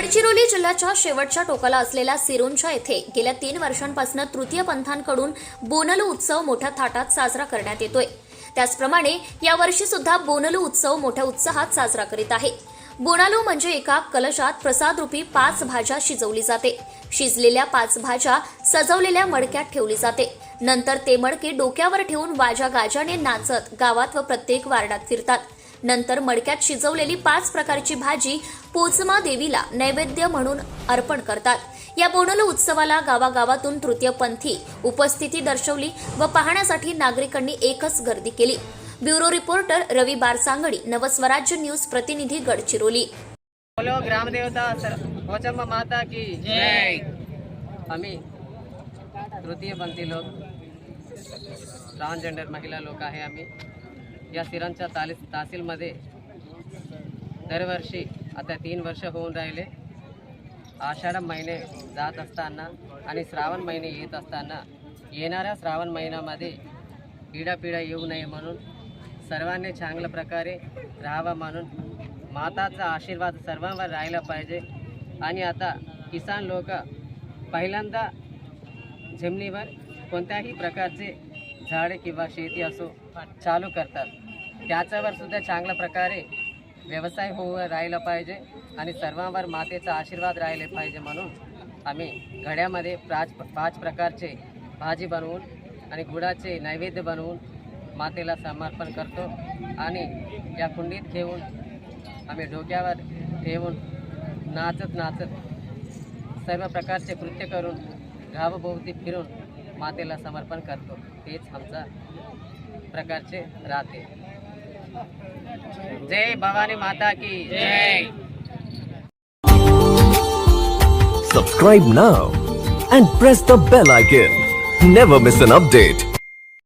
गडचिरोली जिल्ह्याच्या शेवटच्या टोकाला असलेल्या सिरोंचा येथे गेल्या तीन वर्षांपासून तृतीय पंथांकडून बोनलू उत्सव मोठ्या थाटात साजरा करण्यात येतोय. त्याचप्रमाणे यावर्षी सुद्धा बोनलू उत्सव मोठ्या उत्साहात साजरा करीत आहे. बोनालू म्हणजे एका कलशात प्रसादरूपी पाच भाज्या शिजवली जाते. शिजलेल्या पाच भाज्या सजवलेल्या मडक्यात ठेवली जाते. नंतर ते मडके डोक्यावर ठेवून वाजा गाजाने नाचत गावात व प्रत्येक वार्डात फिरतात. नंतर मडक्यात शिजवलेली पाच प्रकारची भाजी पोचमा देवीला नैवेद्य म्हणून अर्पण करतात. या बोनलो उत्सवाला गावागावातून तृतीयपंथी उपस्थिती दर्शवली व पाहण्यासाठी नागरिकांनी एकच गर्दी केली. Bureau reporter Ravi Barsangadi Navswarajya news प्रतिनिधी गडचिरोली. बोलो ग्रामदेवता पोचम्मा माता की जय। आम्ही तृतीयपंथी लोक ट्रान्सजेंडर महिला लोक आहे आम्ही. या सिरांच्या ताली तहसीलमध्ये दरवर्षी आता तीन वर्ष होऊन राहिले. आषाढ महिने जात असताना आणि श्रावण महिने येत असताना येणाऱ्या श्रावण महिन्यामध्ये पिढा येऊ नये म्हणून सर्वांनी चांगल्या प्रकारे राहावा म्हणून माताचा आशीर्वाद सर्वांवर राहिला पाहिजे. आणि आता किसान लोक पहिल्यांदा जमिनीवर कोणत्याही प्रकारचे झाडे किंवा शेती असो चालू करतात. त्याच्यावर सुद्धा चांगल्या प्रकारे व्यवसाय होऊ राहिला पाहिजे आणि सर्वांवर मातेचा आशीर्वाद राहिले पाहिजे म्हणून आम्ही घड्यामध्ये पाच पाच प्रकारचे भाजी बनवून आणि गुळाचे नैवेद्य बनवून मातेला समर्पण करतो आणि या कुंडीत घेऊन आम्ही डोक्यावर ठेवून नाचत नाचत सर्व प्रकारचे कृत्य करून गावभोवती फिरून मातेला समर्पण करतो तेच आमचा प्रकारचे राहते जय भवानी माता की जय Subscribe now and press the bell icon. Never miss an update.